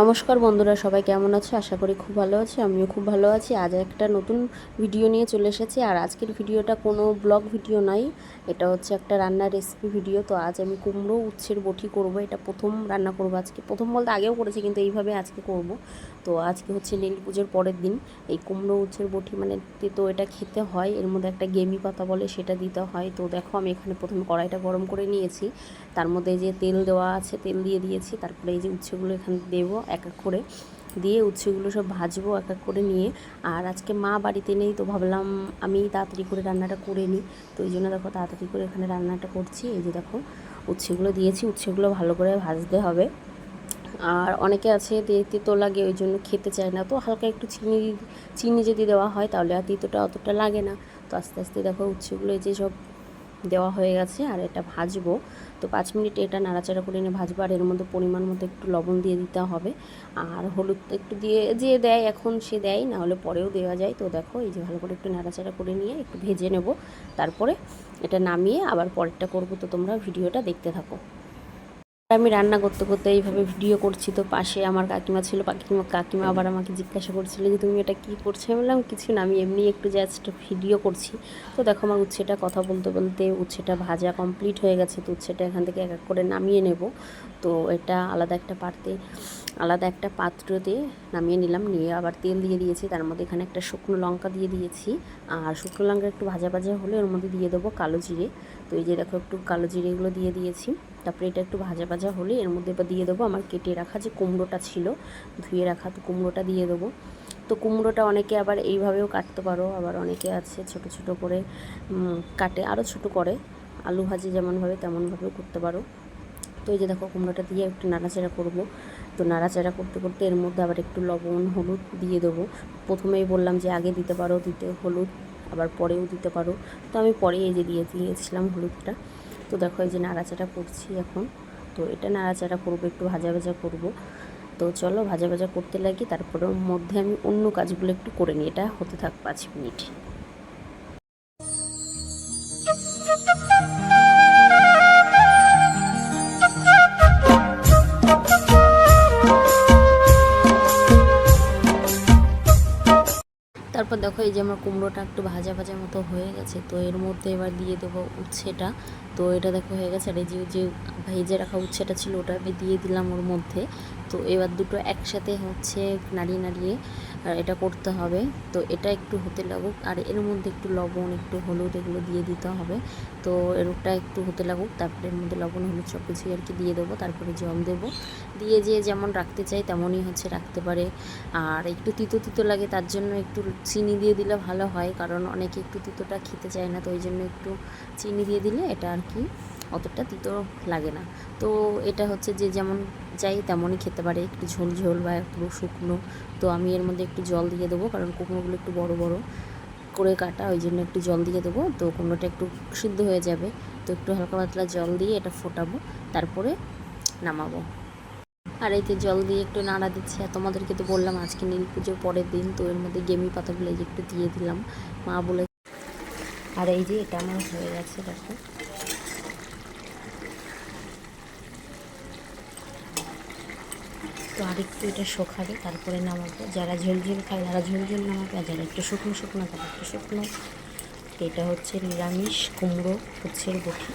নমস্কার বন্ধুরা, সবাই কেমন আছে? আশা করি খুব ভালো আছে, আমিও খুব ভালো আছি। আজ একটা নতুন ভিডিও নিয়ে চলে এসেছি, আর আজকের ভিডিওটা কোনো ব্লগ ভিডিও নাই, এটা হচ্ছে একটা রান্নার রেসিপি ভিডিও। তো আজ আমি কুমড়ো উচ্ছের বটি করব, এটা প্রথম রান্না করব আজকে। প্রথম বলতে আগেও করেছি, কিন্তু এইভাবে আজকে করব। তো আজকে হচ্ছে নীল পুজোর পরের দিন, এই কুমড়ো উচ্ছের বটি মানে তো এটা খেতে হয়, এর মধ্যে একটা গেমি পাতা বলে সেটা দিতে হয়। তো দেখো, আমি এখানে প্রথমে কড়াইটা গরম করে নিয়েছি, তার মধ্যে যে তেল দেওয়া আছে, তেল দিয়ে দিয়েছি, তারপরে এই যে উচ্ছেগুলো এখানে দেবো। এক এক করে দিয়ে উচ্ছেগুলো সব ভাজবো, এক এক করে নিয়ে। আর আজকে মা বাড়িতে নেই তো ভাবলাম আমি তাড়াতাড়ি করে রান্নাটা করে নিই। তো এই জন্য দেখো তাড়াতাড়ি করে এখানে রান্নাটা করছি। এই যে দেখো উচ্ছেগুলো দিয়েছি, উচ্ছেগুলো ভালো করে ভাজতে হবে। আর অনেকে আছে তেতো লাগে, ওই জন্য খেতে চায় না। তো হালকা একটু চিনি চিনি যদি দেওয়া হয় তাহলে আর তিতোটা অতটা লাগে না। তো আস্তে আস্তে দেখো উচ্ছেগুলো এই যে সব দেওয়া হয়ে গেছে আর এটা ভাজবো। তো পাঁচ মিনিট এটা নাড়াচাড়া করে নিয়ে ভাজবো আর এর মধ্যে পরিমাণ মতো একটু লবণ দিয়ে দিতে হবে। আর হলুদ একটু দিয়ে যে দেয় এখন সে দেয় না হলে পরেও দেওয়া যায়। তো দেখো, এই যে ভালো করে একটু নাড়াচাড়া করে নিয়ে একটু ভেজে নেব। তারপরে এটা নামিয়ে আবার পরেরটা করব। তো তোমরা ভিডিওটা দেখতে থাকো। আমি রান্না করতে করতে এইভাবে ভিডিও করছি তো পাশে আমার কাকিমা ছিল, কাকিমা কাকিমা আবার আমাকে জিজ্ঞাসা করছিল যে, তুমি এটা কী করছ? আমি বললাম, কিছু না, আমি এমনি একটু জাস্ট ভিডিও করছি। তো দেখো আমার উচ্ছেটা কথা বলতে বলতে উচ্ছেটা ভাজা কমপ্লিট হয়ে গেছে, তো উচ্ছেটা এখান থেকে এক এক করে নামিয়ে নেব। তো এটা আলাদা একটা পাত্রে, আলাদা একটা পাত্রতে নামিয়ে নিলাম, নিয়ে আবার তেল দিয়ে দিয়েছি। তার মধ্যে এখানে একটা শুকনো লঙ্কা দিয়ে দিয়েছি। আর শুকনো লঙ্কা একটু ভাজা ভাজা হলে ওর মধ্যে দিয়ে দেবো কালো জিরে। তো এই যে দেখো একটু কালো জিরেগুলো দিয়ে দিয়েছি। তারপরে এটা একটু ভাজা ভাজা হলে এর মধ্যে এবার দিয়ে দেবো আমার কেটে রাখা যে কুমড়োটা ছিল, ধুয়ে রাখা তো কুমড়োটা দিয়ে দেবো। তো কুমড়োটা অনেকে আবার এইভাবেও কাটতে পারো, আবার অনেকে আছে ছোট ছোট করে কাটে আরও ছোট করে। আলু ভাজি যেমনভাবে তেমনভাবেও করতে পারো। তো এই যে দেখো কুমড়োটা দিয়ে একটু নাড়াচাড়া করব। তো নাড়াচাড়া করতে করতে এর মধ্যে আবার একটু লবণ, হলুদ দিয়ে দেবো। প্রথমেই বললাম যে আগে দিতে পারো, দিতে হলুদ। আবার পরেও দিতে পারো। তো আমি পরে এই যে দিয়ে দিয়েছিলাম হলুদটা। তো দেখো এই যে নাড়াচাড়া করছি এখন। তো এটা নাড়াচাড়া করব, একটু ভাজা ভাজা করব। তো চলো ভাজা ভাজা করতে লাগি তারপরে মধ্যে আমি অন্য কাজগুলো একটু করে নিই। এটা হতে থাক পাঁচ মিনিট। তারপর দেখো এই যে আমার কুমড়োটা একটু ভাজা ভাজা মতো হয়ে গেছে, তো এর মধ্যে এবার দিয়ে দেবো উচ্ছেটা। তো এটা দেখো হয়ে গেছে, আর এই যে যে ভেজে রাখা উচ্ছেটা ছিল ওটা আমি দিয়ে দিলাম ওর মধ্যে। তো এবার দুটো একসাথে হচ্ছে নাড়িয়ে নাড়িয়ে এটা করতে হবে। তো এটা একটু হতে লাগুক। আর এর মধ্যে একটু লবণ, একটু হলুদ এগুলো দিয়ে দিতে হবে। তো এরটা একটু হতে লাগুক। তারপরে এর মধ্যে লবণ, হলুদ সব কিছুই আর কি দিয়ে দেবো। তারপরে জল দেবো। দিয়ে যে যেমন রাখতে চাই তেমনই হচ্ছে রাখতে পারে। আর একটু তিতো তিতো লাগে তার জন্য একটু চিনি দিয়ে দিলে ভালো হয়। কারণ অনেকে একটু তিতোটা খেতে চায় না। তো ওই জন্য একটু চিনি দিয়ে দিলে এটা আর কি অতটা তিতো লাগে না। তো এটা হচ্ছে যে যেমন চাই তেমনই খেতে পারে। একটু ঝোল ঝোল বা একটু শুকনো। তো আমি এর মধ্যে একটু জল দিয়ে দেবো কারণ কুমড়োগুলো একটু বড় বড় করে কাটা, ওই জন্য একটু জল দিয়ে দেবো। তো কুমড়োটা একটু সিদ্ধ হয়ে যাবে। তো একটু হালকা পাতলা জল দিয়ে এটা ফোটাবো, তারপরে নামাবো। আর এতে জল দিয়ে একটু নাড়া দিচ্ছি, আর তোমাদেরকে তো বললাম আজকে নীল পুজোর পরের দিন, তো এর মধ্যে গেমি পাতাগুলো একটু দিয়ে দিলাম। মা বলে আর এই যে এটা আমার হয়ে গেছে, দেখো। তো আরেকটু এটা শোকাবে, তারপরে নামাবো। যারা ঝোলঝোল খায় তারা ঝোলঝোল নামাবে, আর যারা একটু শুকনো শুকনো তারা একটু শুকনো। এটা হচ্ছে নিরামিষ কুমড়ো উচ্ছের বটি।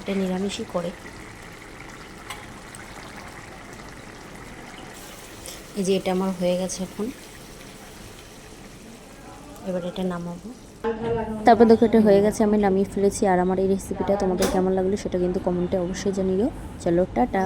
এটা নিরামিষই করে। এই যে এটা আমার হয়ে গেছে এখন। এবার এটা নামাবো। তারপর দেখো এটা হয়ে গেছে, আমি নামিয়ে ফেলেছি। আর আমার এই রেসিপিটা তোমাদের কেমন লাগল সেটা কিন্তু কমেন্টে অবশ্যই জানিও। চলো, টাটা।